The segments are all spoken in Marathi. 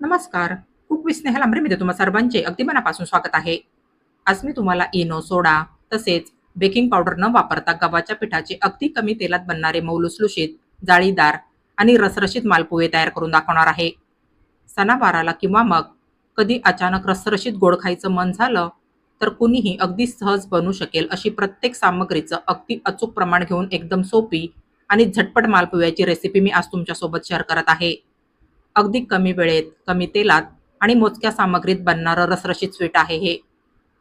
नमस्कार. कुक विथ स्नेहल तुम्हा सर्वांचे. अगदी मनापासून स्वागत आहे. आज मी तुम्हाला इनो सोडा तसेच बेकिंग पावडर न वापरता गव्हाच्या पिठाचे अगदी कमी तेलात बनणारे मौलुसलुशीत जाळीदार आणि रसरशीत मालपोहे तयार करून दाखवणार आहे. सणावाराला किंवा मग कधी अचानक रसरशीत गोड खायचं मन झालं तर कुणीही अगदी सहज बनू शकेल अशी प्रत्येक सामग्रीचं अगदी अचूक प्रमाण घेऊन एकदम सोपी आणि झटपट मालपोह्याची रेसिपी मी आज तुमच्यासोबत शेअर करत आहे. अगदी कमी वेळेत कमी तेलात आणि मोजक्या सामग्रीत बनणारं रसरशीत स्वीट आहे हे.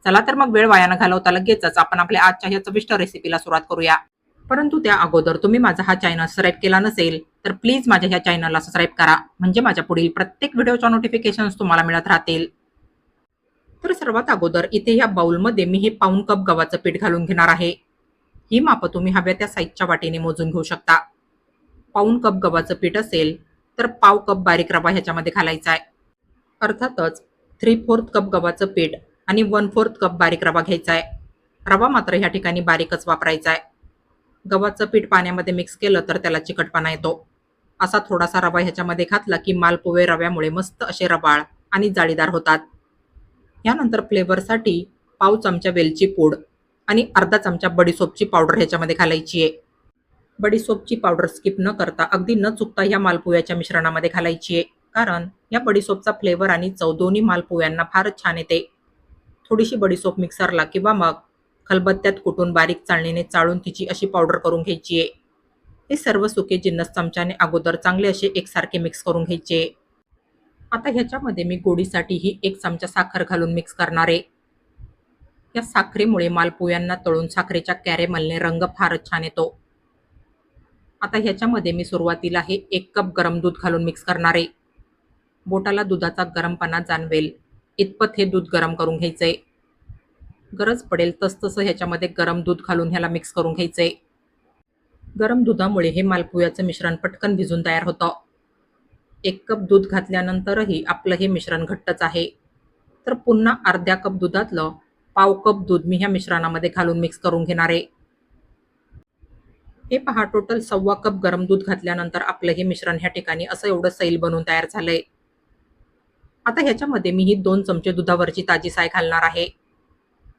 चला तर मग वेळ वाया न घालवता लगेचच आपण आपल्या आजच्या ह्या चविष्ट रेसिपीला सुरुवात करूया. परंतु त्या अगोदर तुम्ही माझा हा चॅनल सबस्क्राईब केला नसेल तर प्लीज माझ्या ह्या चॅनलला सबस्क्राईब करा. म्हणजे माझ्या पुढील प्रत्येक व्हिडिओच्या नोटिफिकेशन्स तुम्हाला मिळत राहतील. तर सर्वात अगोदर इथे ह्या बाउलमध्ये मी हे पाऊन कप गव्हाचं पीठ घालून घेणार आहे. ही मापं तुम्ही हव्या त्या साईजच्या वाटीने मोजून घेऊ शकता. पाऊन कप गव्हाचं पीठ असेल तर पाव कप बारीक रवा ह्याच्यामध्ये घालायचा आहे. अर्थातच थ्री फोर्थ कप गव्हाचं पीठ आणि वन फोर्थ कप बारीक रवा घ्यायचा आहे. रवा मात्र ह्या ठिकाणी बारीकच वापरायचा आहे. गव्हाचं पीठ पाण्यामध्ये मिक्स केलं तर त्याला चिकटपणा येतो. असा थोडासा रवा ह्याच्यामध्ये घातला की मालपोवे रव्यामुळे मस्त असे रवाळ आणि जाळीदार होतात. यानंतर फ्लेवरसाठी पाव चमचा वेलची पूड आणि अर्धा चमचा बडीसोपची पावडर ह्याच्यामध्ये घालायची आहे. बडीसोपची पावडर स्किप न करता अगदी न चुकता या मालपोह्याच्या मिश्रणामध्ये घालायची आहे. कारण या बडीसोपचा फ्लेवर आणि चव दोन्ही मालपोह्यांना फारच छान येते. थोडीशी बडीसोप मिक्सरला किंवा मग खलबत्त्यात कुटून बारीक चाळणीने चाळून तिची अशी पावडर करून घ्यायची आहे. हे सर्व सुके जिन्नस चमच्याने अगोदर चांगले असे एकसारखे मिक्स करून घ्यायचे आता ह्याच्यामध्ये मी गोडीसाठीही एक चमचा साखर घालून मिक्स करणार आहे. या साखरेमुळे मालपोह्यांना तळून साखरेच्या कॅरेमलने रंग फारच छान येतो. आता ह्याच्यामध्ये मी सुरुवातीला हे एक कप गरम दूध घालून मिक्स करणार आहे. बोटाला दुधाचा गरमपणा जाणवेल. इतपत हे दूध गरम करून घ्यायचंय. गरज पडेल तसतसं ह्याच्यामध्ये गरम दूध घालून ह्याला मिक्स करून घ्यायचंय. गरम दुधामुळे हे मालपुयाचं मिश्रण पटकन भिजून तयार होतं. एक कप दूध घातल्यानंतरही आपलं हे मिश्रण घट्टच आहे. तर पुन्हा अर्ध्या कप दुधातलं पाव कप दूध मी ह्या मिश्रणामध्ये घालून मिक्स करून घेणार आहे. हे पहा टोटल सव्वा कप गरम दूध घातल्यानंतर आपलं हे मिश्रण ह्या ठिकाणी असं एवढं सैल बनून तयार झालंय. आता ह्याच्यामध्ये मी ही दोन चमचे दुधावरची ताजी साय घालणार आहे.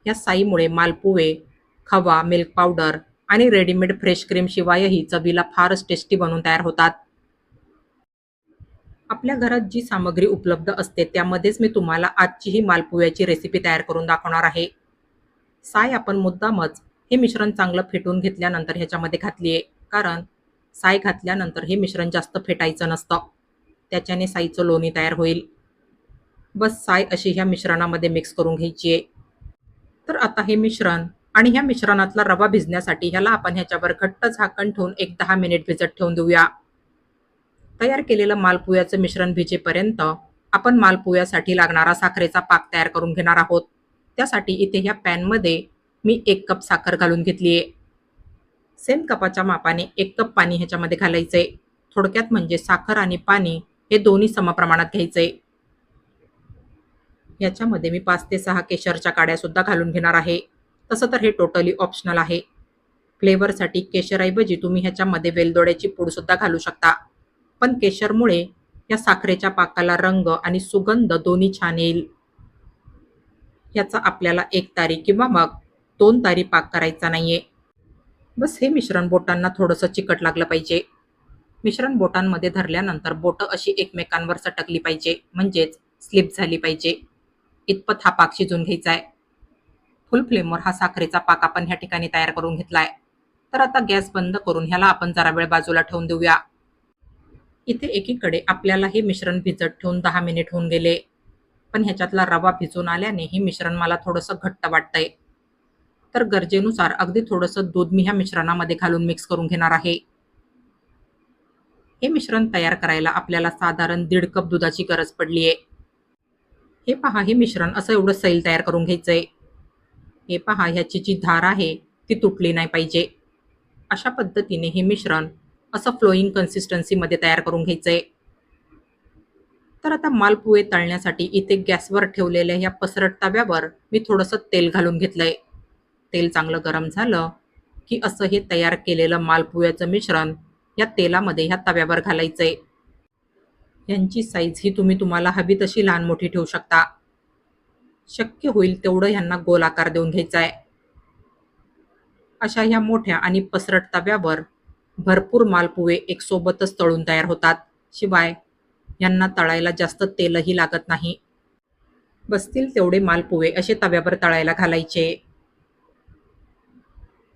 या साईमुळे मालपुवे खवा मिल्क पावडर आणि रेडीमेड फ्रेश क्रीम शिवायही चवीला फारच टेस्टी बनवून तयार होतात. आपल्या घरात जी सामग्री उपलब्ध असते त्यामध्येच मी तुम्हाला आजची ही मालपुव्याची रेसिपी तयार करून दाखवणार आहे. साय आपण मुद्दामच हे मिश्रण चांगलं फेटून घेतल्यानंतर ह्याच्यामध्ये घातली आहे कारण साय घातल्यानंतर हे मिश्रण जास्त फेटायचं नसतं. त्याच्याने साईचं लोणी तयार होईल. बस साय अशी ह्या मिश्रणामध्ये मिक्स करून घ्यायची आहे तर आता हे मिश्रण आणि ह्या मिश्रणातला रवा भिजण्यासाठी ह्याला आपण ह्याच्यावर घट्ट झाकण ठेवून एक दहा मिनिट भिजत ठेवून देऊया. तयार केलेलं मालपुयाचं मिश्रण भिजेपर्यंत आपण मालपुयासाठी लागणारा साखरेचा पाक तयार करून घेणार आहोत. त्यासाठी इथे ह्या पॅनमध्ये मी एक कप साखर घालून घेतली आहे सेम कपाच्या मापाने एक कप पाणी ह्याच्यामध्ये घालायचं आहे थोडक्यात म्हणजे साखर आणि पाणी हे दोन्ही समप्रमाणात घ्यायचंय. याच्यामध्ये मी पाच ते सहा केशरच्या काड्यासुद्धा घालून घेणार आहे. तसं तर हे टोटली ऑप्शनल आहे. फ्लेवरसाठी केशरऐवजी तुम्ही ह्याच्यामध्ये वेलदोड्याची पूडसुद्धा घालू शकता. पण केशरमुळे या साखरेच्या पाकाला रंग आणि सुगंध दोन्ही छान येईल. याचा आपल्याला एक तारी किंवा मग दोन तारी पाक करायचा नाहीये. बस हे मिश्रण बोटांना थोडंसं चिकट लागलं पाहिजे. मिश्रण बोटांमध्ये धरल्यानंतर बोटं अशी एकमेकांवर सटकली पाहिजे म्हणजेच स्लिप झाली पाहिजे. इतपत हा पाक शिजून घ्यायचा आहे फुल फ्लेमवर हा साखरेचा पाक आपण ह्या ठिकाणी तयार करून घेतलाय. तर आता गॅस बंद करून ह्याला आपण जरा वेळ बाजूला ठेवून देऊया. इथे एकीकडे आपल्याला हे मिश्रण भिजत ठेवून दहा मिनिट होऊन गेले. पण ह्याच्यातला रवा भिजून आल्याने हे मिश्रण मला थोडंसं घट्ट वाटतंय. तर गरजेनुसार अगदी थोडंसं दूध मी ह्या मिश्रणामध्ये घालून मिक्स करून घेणार आहे. हे मिश्रण तयार करायला आपल्याला साधारण दीड कप दुधाची गरज पडली आहे. हे पहा हे मिश्रण असं एवढं सैल तयार करून घ्यायचंय. हे पहा ह्याची जी धार आहे ती तुटली नाही पाहिजे. अशा पद्धतीने हे मिश्रण असं फ्लोईंग कन्सिस्टन्सीमध्ये तयार करून घ्यायचंय. तर आता मालपुहे तळण्यासाठी इथे गॅसवर ठेवलेल्या ह्या पसरट तव्यावर मी थोडंसं तेल घालून घेतलंय. तेल चांगलं गरम झालं की असं हे तयार केलेलं मालपुव्याचं मिश्रण या तेलामध्ये ह्या तव्यावर घालायचंय. यांची साईज ही तुम्ही तुम्हाला हवी तशी लहान मोठी ठेवू शकता. शक्य होईल तेवढं ह्यांना गोल आकार देऊन घ्यायचा आहे अशा ह्या मोठ्या आणि पसरट तव्यावर भरपूर मालपुवे एक सोबतच तळून तयार होतात. शिवाय यांना तळायला जास्त तेलही लागत नाही. बसतील तेवढे मालपुवे असे तव्यावर तळायला घालायचे.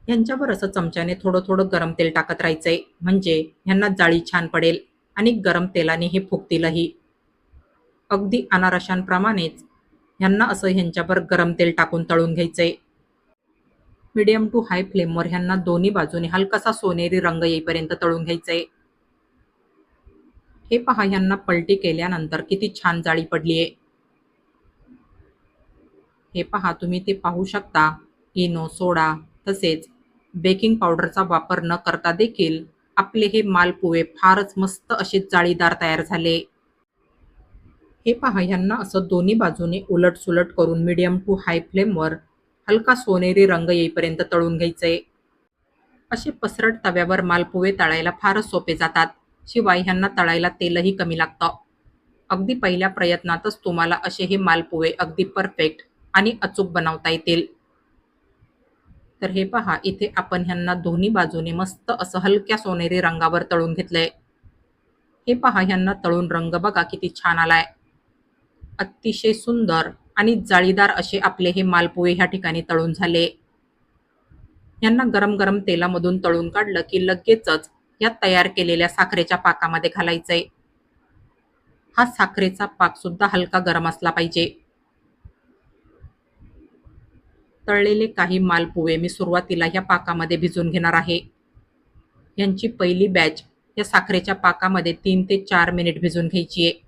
यांच्यावर असं चमच्याने थोडं थोडं गरम तेल टाकत राहायचंय. म्हणजे ह्यांना जाळी छान पडेल आणि गरम तेलाने हे फुगतीलही. अगदी अनारशांप्रमाणेच ह्यांना असं ह्यांच्यावर गरम तेल टाकून तळून घ्यायचंय. मिडियम टू हाय फ्लेमवर ह्यांना दोन्ही बाजूने हलकासा सोनेरी रंग येईपर्यंत तळून घ्यायचंय. हे पहा ह्यांना पलटी केल्यानंतर किती छान जाळी पडलीये. हे पहा तुम्ही ते पाहू शकता. इनो सोडा तसेच बेकिंग पावडरचा वापर न करता देखील आपले हे मालपुवे फारच मस्त असे जाळीदार तयार झाले. हे पहा ह्यांना असं दोन्ही बाजूने उलटसुलट करून मीडियम टू हाय फ्लेमवर हलका सोनेरी रंग येईपर्यंत तळून घ्यायचे. असे पसरट तव्यावर मालपुवे तळायला फारच सोपे जातात शिवाय ह्यांना तळायला तेलही कमी लागतं. अगदी पहिल्या प्रयत्नातच तुम्हाला असे हे मालपुवे अगदी परफेक्ट आणि अचूक बनवता येतील. तर हे पहा इथे आपण ह्यांना दोन्ही बाजूने मस्त असं हलक्या सोनेरी रंगावर तळून घेतलंय. हे पहा ह्यांना तळून रंग बघा किती छान आलाय. अतिशय सुंदर आणि जाळीदार असे आपले हे मालपोहे ह्या ठिकाणी तळून झाले. यांना गरम गरम तेलामधून तळून काढलं की लगेचच या तयार केलेल्या साखरेच्या पाकामध्ये घालायचंय. हा साखरेचा पाक सुद्धा हलका गरम असला पाहिजे. तळलेले काही मालपुवे मी सुरुवातीला या पाकामध्ये भिजून घेणार आहे. यांची पहिली बॅच या साखरेच्या पाकामध्ये तीन ते चार मिनिट भिजून घ्यायची आहे.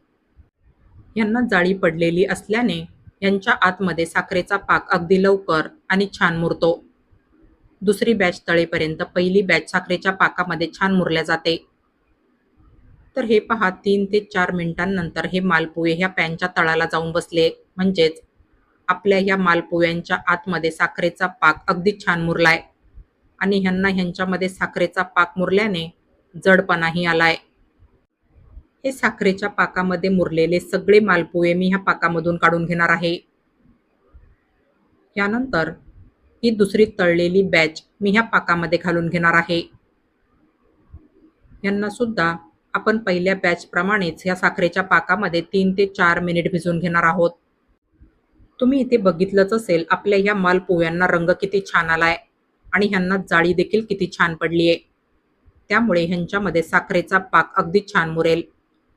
यांना जाळी पडलेली असल्याने यांच्या आतमध्ये साखरेचा पाक अगदी लवकर आणि छान मुरतो. दुसरी बॅच तळेपर्यंत पहिली बॅच साखरेच्या पाकामध्ये छान मुरल्या जाते. तर हे पहा तीन ते चार मिनिटांनंतर हे मालपुवे ह्या पॅनच्या तळाला जाऊन बसले. म्हणजेच आपल्या ह्या मालपोव्यांच्या आतमध्ये साखरेचा पाक अगदी छान मुरलाय. आणि ह्यांना ह्यांच्यामध्ये साखरेचा पाक मुरल्याने जडपणाही आलाय. हे साखरेच्या पाकामध्ये मुरलेले सगळे मालपोवे मी ह्या पाकामधून काढून घेणार आहे. यानंतर ही दुसरी तळलेली बॅच मी ह्या पाकामध्ये घालून घेणार आहे. यांना सुद्धा आपण पहिल्या बॅचप्रमाणेच ह्या साखरेच्या पाकामध्ये तीन ते चार मिनिट भिजून घेणार आहोत. तुम्ही इथे बघितलंच असेल आपल्या ह्या मालपोह्यांना रंग किती छान आलाय आणि ह्यांना जाळी देखील किती छान पडली आहे त्यामुळे ह्यांच्यामध्ये साखरेचा पाक अगदी छान मुरेल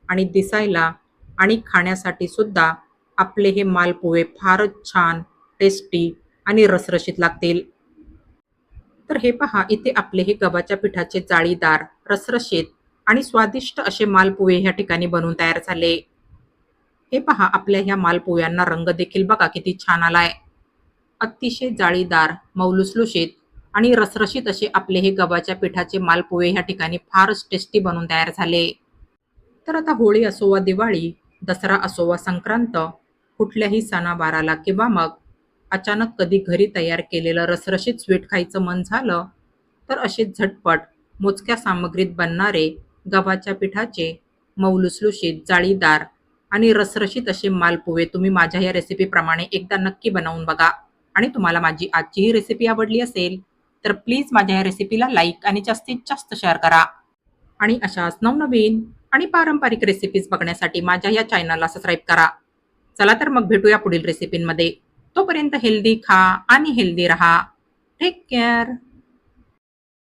आणि दिसायला आणि खाण्यासाठी सुद्धा आपले हे मालपोहे फारच छान टेस्टी आणि रसरशीत लागतील. तर हे पहा इथे आपले हे गव्हाच्या पिठाचे जाळीदार रसरशीत आणि स्वादिष्ट असे मालपोहे ह्या ठिकाणी बनवून तयार झाले. हे पहा आपल्या ह्या मालपोह्यांना रंग देखील बघा किती छान आलाय. अतिशय जाळीदार मौलुसलुशीत आणि रसरशीत असे आपले हे गव्हाच्या पिठाचे मालपोहे ह्या ठिकाणी फारच टेस्टी बनवून तयार झाले. तर आता होळी असो वा दिवाळी दसरा असो वा संक्रांत कुठल्याही सणावाराला किंवा मग अचानक कधी घरी तयार केलेलं रसरशीत स्वीट खायचं मन झालं तर असे झटपट मोजक्या सामग्रीत बनणारे गव्हाच्या पिठाचे मौलुसलुशीत जाळीदार आणि रसरशीत असे मालपोहे तुम्ही माझ्या या रेसिपीप्रमाणे एकदा नक्की बनवून बघा. आणि तुम्हाला माझी आजची ही रेसिपी आवडली असेल तर प्लीज माझ्या या रेसिपीला लाईक आणि जास्तीत जास्त शेअर करा. आणि अशाच नवनवीन आणि पारंपरिक रेसिपीज बघण्यासाठी माझ्या या चॅनलला सबस्क्राईब करा. चला तर मग भेटूया पुढील रेसिपींमध्ये तोपर्यंत हेल्दी खा आणि हेल्दी रहा. Take care